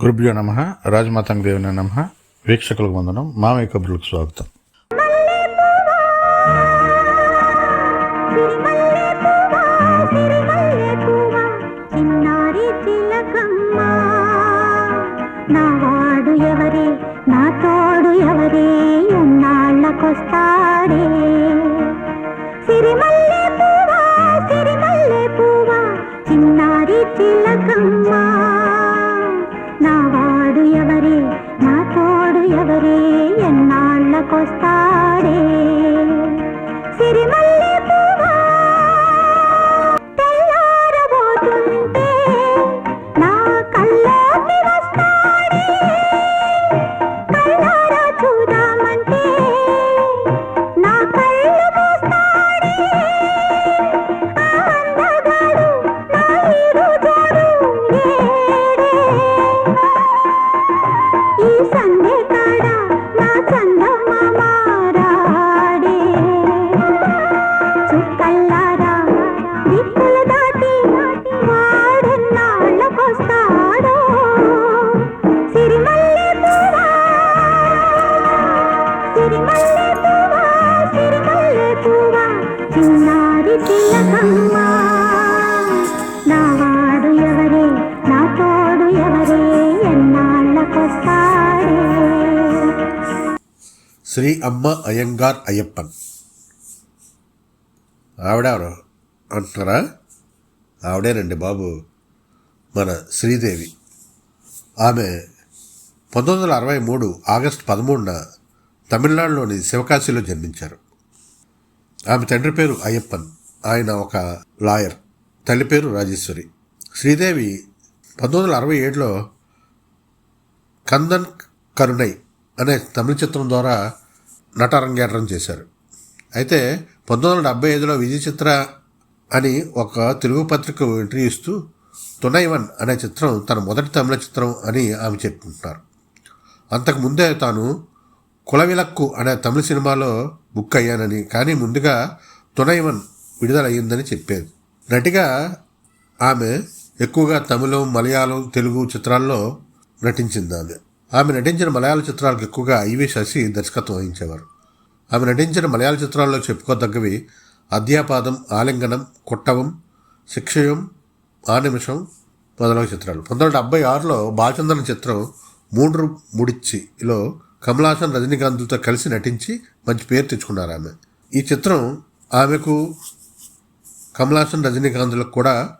గురుభ్యో నమ రాజమాతంగ దేవుని నమ వీక్షకులకు వందనం మామయ్య కబుర్లకు స్వాగతం. ఎవరే నా తోడు ఎవరే ఎన్నాళ్ళకొస్తాడే ఈ శ్రీ అమ్మ అయ్యంగార్ అయ్యప్పన్. ఆవిడెవరు? అంటున్నారా? ఆవిడేనండి బాబు. మన శ్రీదేవి. ఆమె పంతొమ్మిది వందల అరవై మూడు ఆగస్టు పదమూడున తమిళనాడులోని శివకాశిలో జన్మించారు. ఆమె తండ్రి పేరు అయ్యప్పన్. ఆయన ఒక లాయర్. తల్లి పేరు రాజేశ్వరి. శ్రీదేవి పంతొమ్మిది వందల అరవై ఏడులో కందన్ కరుణై అనే తమిళ చిత్రం ద్వారా నటరంగేట్రం చేశారు. అయితే పంతొమ్మిది వందల డెబ్బై ఐదులో విజయ చిత్ర అని ఒక తెలుగు పత్రిక ఇంటర్వ్యూ ఇస్తూ తునైవన్ అనే చిత్రం తన మొదటి తమిళ చిత్రం అని ఆమె చెప్పుకుంటున్నారు అంతకు ముందే తాను కులవిలక్కు అనే తమిళ సినిమాలో బుక్ అయ్యానని కానీ ముందుగా తునైవన్ విడుదలయ్యిందని చెప్పేది. నటిగా ఆమె ఎక్కువగా తమిళం మలయాళం తెలుగు చిత్రాల్లో నటించింది ఆమె. ఆమె నటించిన మలయాళ చిత్రాలకు ఎక్కువగా ఐవి శశి దర్శకత్వం వహించేవారు. ఆమె నటించిన మలయాళ చిత్రాల్లో చెప్పుకోదగ్గవి అధ్యాపాదం ఆలింగనం కుట్టవం శిక్షయం ఆ నిమిషం మొదలగు చిత్రాలు. పంతొమ్మిది వందల డెబ్బై ఆరులో బాలచంద్రన్ చిత్రం మూడు ముడిచ్చిలో కమలాసన్ రజనీకాంత్తో కలిసి నటించి మంచి పేరు తెచ్చుకున్నారు ఆమె. ఈ చిత్రం ఆమెకు కమలాసన్ రజనీకాంత్లకు కూడా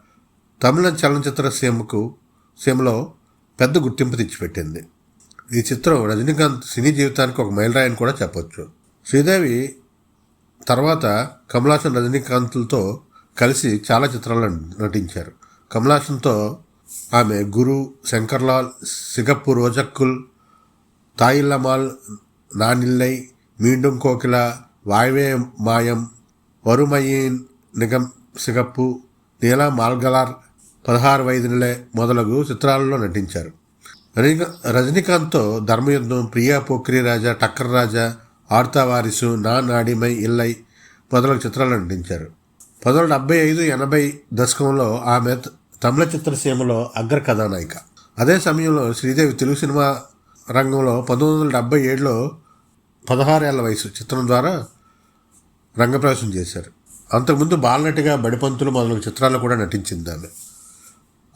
తమిళ చలనచిత్ర సీమకు సీమలో పెద్ద గుర్తింపు తెచ్చిపెట్టింది. ఈ చిత్రం రజనీకాంత్ సినీ జీవితానికి ఒక మైలురాయని కూడా చెప్పొచ్చు. శ్రీదేవి తర్వాత కమలాసన్ రజనీకాంత్లతో కలిసి చాలా చిత్రాల్లో నటించారు. కమలాసన్తో ఆమె గురు శంకర్లాల్ సిగప్పు రోజక్కుల్ తాయిల్లమాల్ నానిల్లై మీండుం కోకిల వాయువే మాయం వరుమయీన్ నిగం సిగప్పు నీలా మాల్గలార్ పదహారు వైదినిలే మొదలగు చిత్రాలలో నటించారు. రజనీకాంత్తో ధర్మయుద్ధం ప్రియా పోఖ్రీ రాజా టక్కర్ రాజా ఆర్తా వారిసు నా నాడిమై ఇల్లై మొదలగు చిత్రాలు నటించారు. పంతొమ్మిది వందల డెబ్బై ఐదు ఎనభై దశకంలో ఆమె తమిళ చిత్రసీమలో అగ్ర కథానాయిక. అదే సమయంలో శ్రీదేవి తెలుగు సినిమా రంగంలో పంతొమ్మిది వందల డెబ్బై ఏడులో పదహారేళ్ళ వయసు చిత్రం ద్వారా రంగప్రవేశం చేశారు. అంతకుముందు బాలనటిగా బడిపంతులు మొదలగు చిత్రాల్లో కూడా నటించింది ఆమె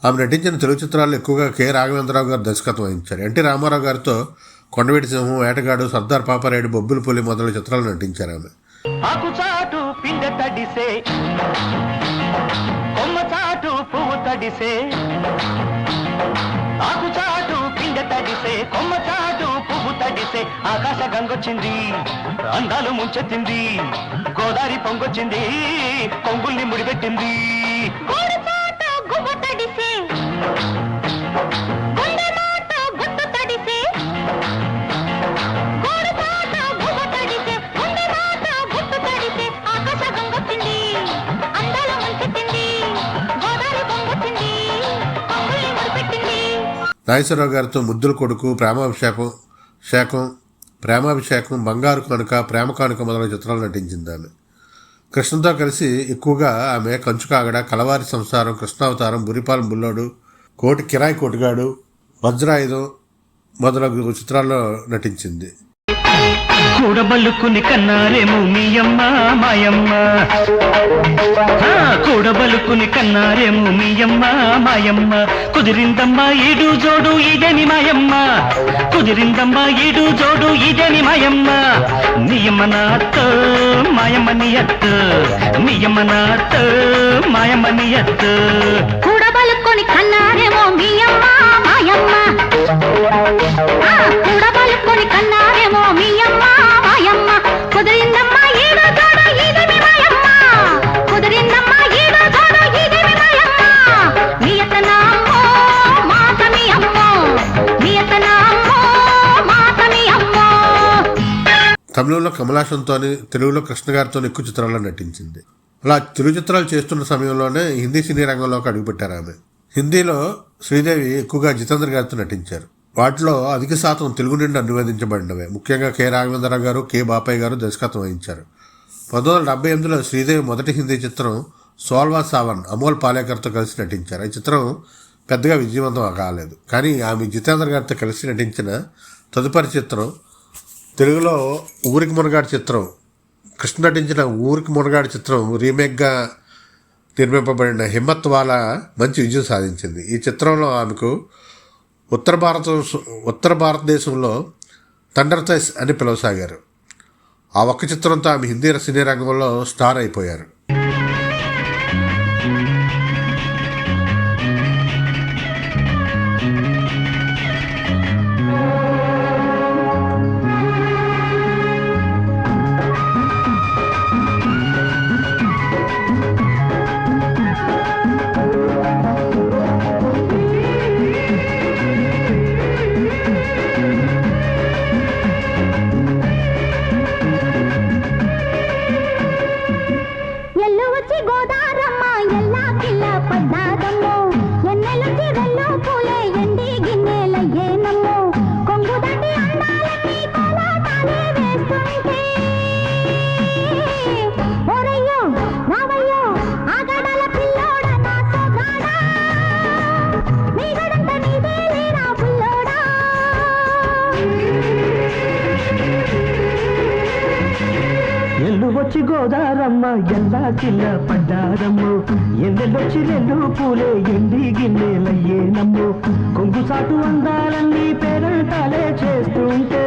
ఆమె నటించిన తెలుగు చిత్రాలు ఎక్కువగా కె. రాఘవేంద్రరావు గారు దర్శకత్వం వహించారు. ఎన్టీ రామారావు గారితో కొండవీటి సింహం వేటగాడు సర్దార్ పాపారాయుడు బొబ్బుల పులి మొదలైన చిత్రాలు నటించారు ఆమె. కొమ్మ కొమ్మ ఆకాశ గంగొచ్చింది అందాలు ముంచెత్తింది గోదావరి పొంగొచ్చింది కొంగుల్ని ముడిపెట్టింది. నాగేశ్వరరావు గారితో ముద్దుల కొడుకు ప్రేమాభిషేకం శేఖం ప్రేమాభిషేకం బంగారు కనుక ప్రేమ కానుక మొదలైన చిత్రాలు నటించింది ఆమె. కృష్ణతో కలిసి ఎక్కువగా ఆమె కంచుకాగడ కలవారి సంసారం కృష్ణావతారం బురిపాలెం బుల్లోడు కోటి కిరాయి కోటిగాడు వజ్రాయుధం మొదలగు చిత్రాల్లో నటించింది. కూడబలుకుని కన్నారేమో మీ అమ్మ మాయమ్మ. ఆ, కూడబలుకుని కన్నారేమో మీ అమ్మ మాయమ్మ. కుదిరిందమ్మా ఈడు జోడు ఇదేని మాయమ్మ. కుదిరిందమ్మా ఈడు జోడు ఇదేని మాయమ్మ. నీయమ్మ నాత్త మాయమ్మ నీ అత్త. నీయమ్మ నాత్త మాయమ్మ నీ అత్త. కూడబలుకొని ఏమో మీ అమ్మ మాయమ్మ? కూడబలుకొని కన్నారేమో మీ అమ్మ మాయమ్మ? కుదిరిందమ్మా మాయమ్మ. మాయమ్మ. మీ అమ్మో మీ అమ్మో. మీ అమ్మో మీ అమ్మో. తమిళంలో కమలాసంతోని తెలుగులో కృష్ణ గారితో ఎక్కువ చిత్రాల్లో నటించింది. అలా తెలుగు చిత్రాలు చేస్తున్న సమయంలోనే హిందీ సినీ రంగంలోకి అడుగుపెట్టారు ఆమె. హిందీలో శ్రీదేవి ఎక్కువగా జితేంద్ర గారితో నటించారు. వాటిలో అధిక శాతం తెలుగు నుండి అనువదించబడినవే. ముఖ్యంగా కె. రాఘవేంద్రరావు గారు కె. బాపయ్య గారు దర్శకత్వం వహించారు. పంతొమ్మిది వందల డెబ్బై ఎనిమిదిలో శ్రీదేవి మొదటి హిందీ చిత్రం సోల్వా సావన్ అమోల్ పాలేకర్తో కలిసి నటించారు. ఈ చిత్రం పెద్దగా విజయవంతం కాలేదు. కానీ ఆమె జితేంద్ర గారితో కలిసి నటించిన తదుపరి చిత్రం తెలుగులో ఊరికి మునగాడి చిత్రం కృష్ణ నటించిన ఊరికి మునగాడి చిత్రం రీమేక్గా నిర్మింపబడిన హిమ్మత్ వాలా మంచి విజయం సాధించింది. ఈ చిత్రంలో ఆమెకు ఉత్తర భారత ఉత్తర భారతదేశంలో తండర్తైస్ అని పిలవసాగారు. ఆ ఒక్క చిత్రంతో ఆమె హిందీ సినీ రంగంలో స్టార్ అయిపోయారు. గోదారమ్మ ఎల్లా కిల్ల పడ్డాదమ్మో గోదారమ్మ ఎల్లా కింద పడ్డారమ్ము ఎన్నెల్లొచ్చి పూలే ఎండి గిన్నెలయ్యేనమ్ము కొంగు సాటు అందాలన్నీ పేరంటాలే చేస్తుంటే.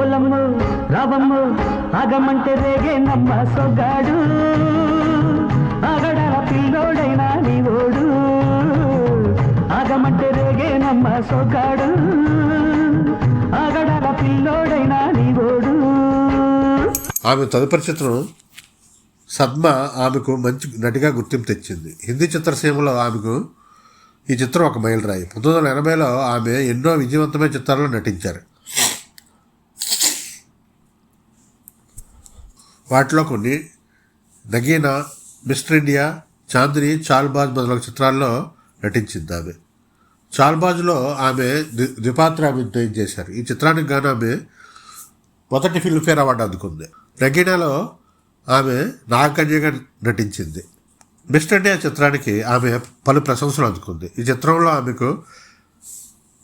ఓలమ్ము రావమ్ము ఆగమంటే రేగే నమ్మ సొగాడు ఆగడాల పిల్లోడైనా నీ ఓడు ఆగమంటే రేగే నమ్మ సొగాడు ఆమె తదుపరి చిత్రం సద్మ ఆమెకు మంచి నటిగా గుర్తింపు తెచ్చింది. హిందీ చిత్రసీమలో ఆమెకు ఈ చిత్రం ఒక మైలురాయి. పంతొమ్మిది వందల ఎనభైలో ఆమె ఎన్నో విజయవంతమైన చిత్రాల్లో నటించారు. వాటిలో కొన్ని నగీనా మిస్టర్ ఇండియా చాందిని చాల్బాజ్ మొదలగు చిత్రాల్లో నటించింది ఆమె. చాల్బాజ్లో ఆమె ద్వి- ద్విపాత్ర అభినయం చేశారు. ఈ చిత్రానికి గాను ఆమె మొదటి ఫిల్మ్ఫేర్ అవార్డు అందుకుంది. నగీనాలో ఆమె నాగకన్యగా నటించింది. మిస్టర్ ఇండియా చిత్రానికి ఆమె పలు ప్రశంసలు అందుకుంది. ఈ చిత్రంలో ఆమెకు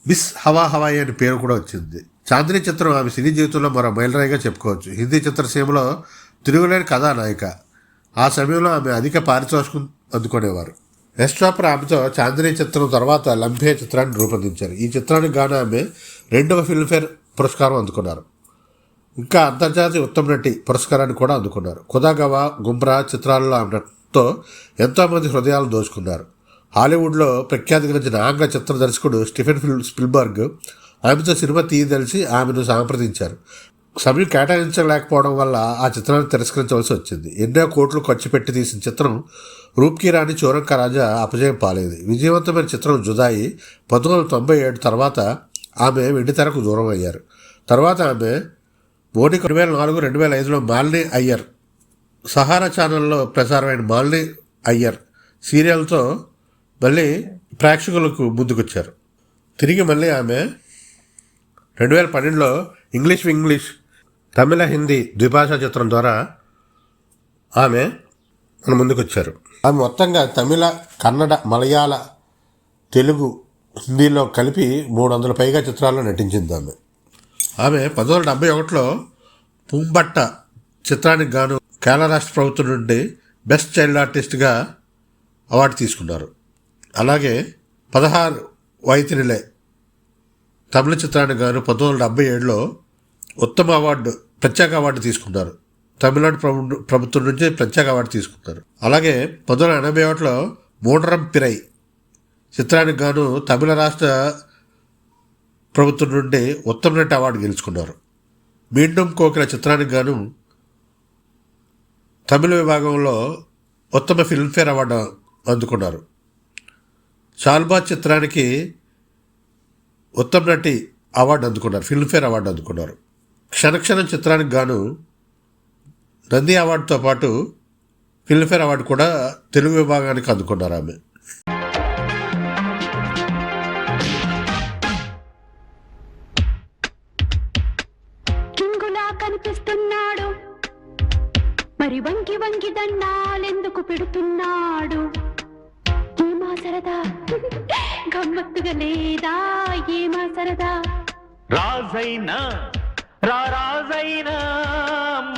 మిస్ హవా హవాయి అనే పేరు కూడా వచ్చింది. చాందిని చిత్రం ఆమె సినీ జీవితంలో మరో మైలురాయిగా చెప్పుకోవచ్చు. హిందీ చిత్రసీమలో తిరుగులేని కథానాయిక. ఆ సమయంలో ఆమె అధిక పారితోషికం అందుకునేవారు. యశ్ చోప్రా ఆమెతో చాందిని చిత్రం తర్వాత లంబే చిత్రాన్ని రూపొందించారు. ఈ చిత్రానికి గాను ఆమె రెండవ ఫిల్మ్ఫేర్ పురస్కారం అందుకున్నారు. ఇంకా అంతర్జాతీయ ఉత్తమ నటి పురస్కారాన్ని కూడా అందుకున్నారు. కుదాగవా గుమ్రా చిత్రాల్లో ఆమె నటనతో ఎంతోమంది హృదయాలను దోచుకున్నారు. హాలీవుడ్లో ప్రఖ్యాతిగాంచిన ఆంగ్ల చిత్ర దర్శకుడు స్టిఫెన్ ఫిల్ స్పిల్బర్గ్ ఆమెతో సినిమా తీయదలిసి ఆమెను సంప్రదించారు. సమయం కేటాయించలేకపోవడం వల్ల ఆ చిత్రాన్ని తిరస్కరించవలసి వచ్చింది. ఎన్నో కోట్లు ఖర్చు పెట్టి తీసిన చిత్రం రూప్కి రాణి చోరంక రాజా అపజయం పాలేదు. విజయవంతమైన చిత్రం జుదాయి పంతొమ్మిది వందల తొంభై ఏడు తర్వాత ఆమె వెండితెరకు దూరం అయ్యారు. తర్వాత ఆమె మోడీ రెండు వేల నాలుగు రెండు వేల ఐదులో మాలిని అయ్యర్. సహారా ఛానల్లో ప్రసారమైన మాలిని అయ్యర్ సీరియల్తో మళ్ళీ ప్రేక్షకులకు ముందుకొచ్చారు. తిరిగి మళ్ళీ ఆమె రెండు వేల పన్నెండులో ఇంగ్లీష్ ఇంగ్లీష్ తమిళ హిందీ ద్విభాషా చిత్రం ద్వారా ఆమె మన ముందుకొచ్చారు. ఆమె మొత్తంగా తమిళ కన్నడ మలయాళ తెలుగు హిందీలో కలిపి మూడు వందల పైగా చిత్రాల్లో నటించింది ఆమె. ఆమె పంతొమ్మిది వందల డెబ్బై ఒకటిలో పుంబట్ట చిత్రానికి గాను కేరళ రాష్ట్ర ప్రభుత్వం నుండి బెస్ట్ చైల్డ్ ఆర్టిస్ట్గా అవార్డు తీసుకున్నారు. అలాగే పదహారు వైతినిలే తమిళ చిత్రానికి గాను పంతొమ్మిది వందల డెబ్బై ఏడులో ఉత్తమ అవార్డు ప్రత్యేక అవార్డు తీసుకున్నారు. తమిళనాడు ప్రభు ప్రభుత్వం నుంచి ప్రత్యేక అవార్డు తీసుకున్నారు. అలాగే పంతొమ్మిది వందల ఎనభై ఒకటిలో మూడరం పిరై చిత్రానికి గాను తమిళ రాష్ట్ర ప్రభుత్వం నుండి ఉత్తమ నటి అవార్డు గెలుచుకున్నారు. మీండం కోకిల చిత్రానికి గాను తమిళ విభాగంలో ఉత్తమ ఫిల్మ్ఫేర్ అవార్డు అందుకున్నారు. షాల్బా చిత్రానికి ఉత్తమ నటి అవార్డు అందుకున్నారు ఫిల్మ్ఫేర్ అవార్డు అందుకున్నారు. క్షణక్షణం చిత్రానికి గాను నంది అవార్డుతో పాటు ఫిల్మ్ఫేర్ అవార్డు కూడా తెలుగు విభాగానికి అందుకున్నారు ఆమె. గమ్మత్తుగా లేదా? ఏమా సరదా? రాజైనా రారాజైనా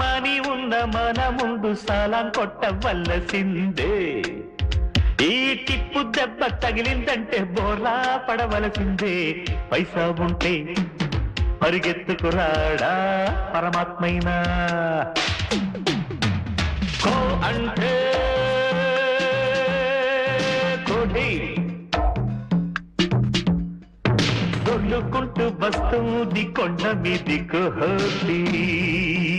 మని ఉన్న మన ముందు సలాం కొట్టవలసిందే. ఈ టిప్పు దెబ్బ తగిలిందంటే బోర్లా పడవలసిందే. పైసా ఉంటే పరిగెత్తుకురాడా పరమాత్మైనా? కో అంటే కోటి వస్తుంది కొండ మీది కోహి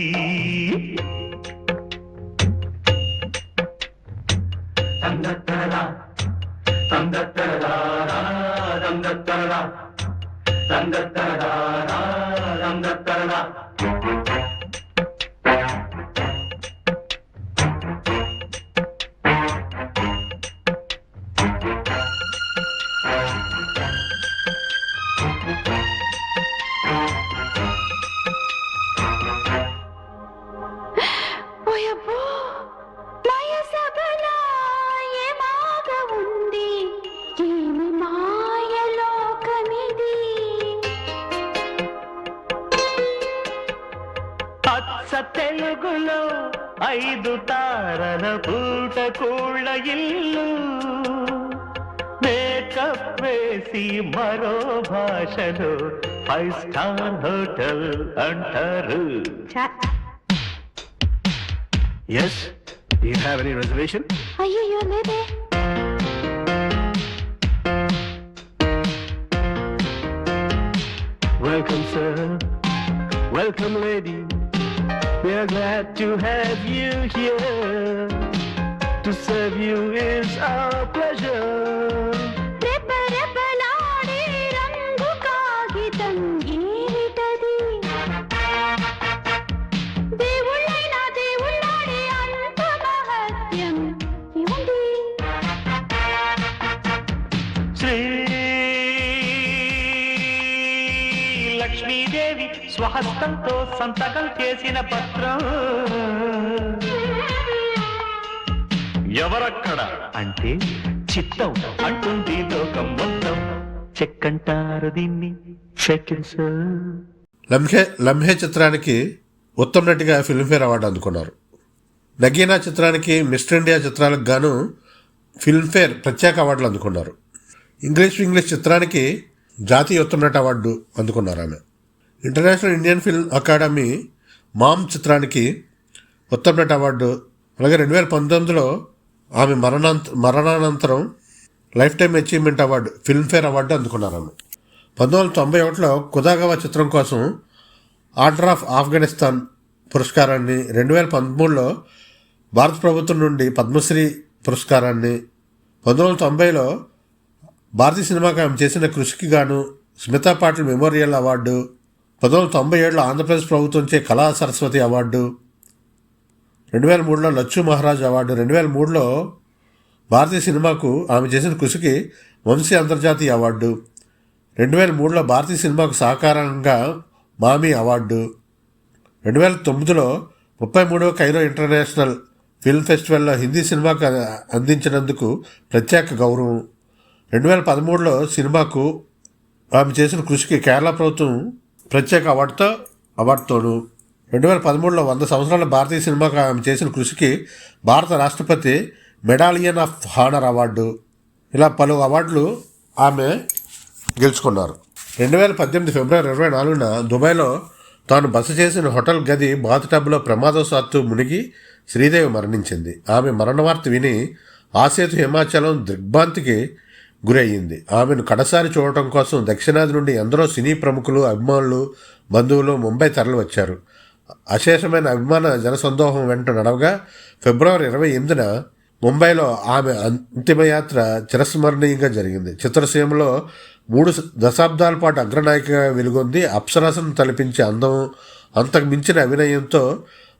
మరో భాషలో ఫైవ్ స్టార్ హోటల్ అంటారు yes you have any reservation అయ్యయ్యో లేదే Welcome, sir. Welcome, lady. We are glad to have you here. To serve you is our pleasure. స్వహస్తంతో సంతకం చేసిన పత్రం. ఎవరక్కడ? అంటే చిత్తం. అంటుంది లోకం మొత్తం. చెక్కంటారు దీన్ని సెకండ్స్. లంహే లంహే చిత్రానికి ఉత్తమ నటిగా ఫిల్మ్ఫేర్ అవార్డు అందుకున్నారు. నగీనా చిత్రానికి మిస్టర్ ఇండియా చిత్రాలకు గాను ఫిల్మ్ఫేర్ ప్రత్యేక అవార్డులు అందుకున్నారు. ఇంగ్లీష్ ఇంగ్లీష్ చిత్రానికి జాతీయ ఉత్తమ నటి అవార్డు అందుకున్నారు ఆమె. International Indian film academy Mom చిత్రానికి ఉత్తమ నట అవార్డు. అలాగే రెండు వేల పంతొమ్మిదిలో ఆమె మరణాంత మరణానంతరం lifetime achievement award Filmfare award అందుకున్నారు ఆమె పంతొమ్మిది వందల తొంభై ఒకటిలో కుదాగవా చిత్రం కోసం ఆర్డర్ ఆఫ్ ఆఫ్ఘనిస్తాన్ పురస్కారాన్ని రెండు వేల పదమూడులో భారత ప్రభుత్వం నుండి పద్మశ్రీ పురస్కారాన్ని పంతొమ్మిది వందల తొంభైలో భారతీయ సినిమాకి ఆమె చేసిన కృషికి గాను స్మితా పాటిల్ మెమోరియల్ అవార్డు పంతొమ్మిది వందల తొంభై ఏడులో ఆంధ్రప్రదేశ్ ప్రభుత్వంచే కళా సరస్వతి అవార్డు రెండు వేల మూడులో లచ్చు మహారాజ్ అవార్డు రెండు వేల మూడులో భారతీయ సినిమాకు ఆమె చేసిన కృషికి వంశీ అంతర్జాతీయ అవార్డు రెండు వేల మూడులో భారతీయ సినిమాకు సహకారంగా మామీ అవార్డు రెండు వేల తొమ్మిదిలో ముప్పై మూడవ కైరో ఇంటర్నేషనల్ ఫిల్మ్ ఫెస్టివల్లో హిందీ సినిమాకు అందించినందుకు ప్రత్యేక గౌరవం రెండు వేల పదమూడులో సినిమాకు ఆమె చేసిన కృషికి కేరళ ప్రభుత్వం ప్రత్యేక అవార్డుతో అవార్డుతోను రెండు వేల పదమూడులో వంద సంవత్సరాల భారతీయ సినిమాకు ఆమె చేసిన కృషికి భారత రాష్ట్రపతి మెడాలియన్ ఆఫ్ హానర్ అవార్డు. ఇలా పలు అవార్డులు ఆమె గెలుచుకున్నారు. రెండు వేల పద్దెనిమిది ఫిబ్రవరి ఇరవై నాలుగున దుబాయ్లో తాను బస చేసిన హోటల్ గది బాత్ టబ్లో ప్రమాదవశాత్తు మునిగి శ్రీదేవి మరణించింది. ఆమె మరణ వార్త విని ఆసేతు హిమాచలం దిగ్భ్రాంతికి గురయ్యింది ఆమెను కడసారి చూడటం కోసం దక్షిణాది నుండి ఎందరో సినీ ప్రముఖులు అభిమానులు బంధువులు ముంబై తరలి వచ్చారు అశేషమైన అభిమాన జనసందోహం వెంట నడవగా ఫిబ్రవరి ఇరవై ఎనిమిదిన ముంబైలో ఆమె అంతిమయాత్ర చిరస్మరణీయంగా జరిగింది. చిత్రసీమలో మూడు దశాబ్దాల పాటు అగ్రనాయికగా వెలుగొంది అప్సరసను తలపించే అందం అంతకు మించిన అభినయంతో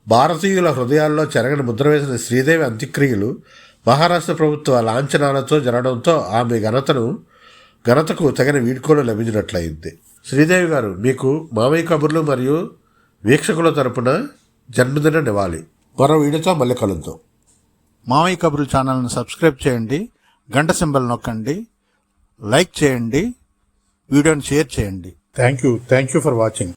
భారతీయుల హృదయాల్లో చెరగని ముద్ర వేసిన శ్రీదేవి అంత్యక్రియలు మహారాష్ట్ర ప్రభుత్వ లాంఛనాలతో జరగడంతో ఆమె ఘనతను ఘనతకు తగిన వీడ్కోలు లభించినట్లయింది. శ్రీదేవి గారు మీకు మామయ్య కబుర్లు మరియు వీక్షకుల తరపున జన్మదిన నివాళి. మరో వీడియోతో మళ్ళీ కలుద్దాం. మామయ్య కబుర్లు ఛానల్ని సబ్స్క్రైబ్ చేయండి గంట సింబల్ నొక్కండి లైక్ చేయండి వీడియోని షేర్ చేయండి. Thank you thank you for watching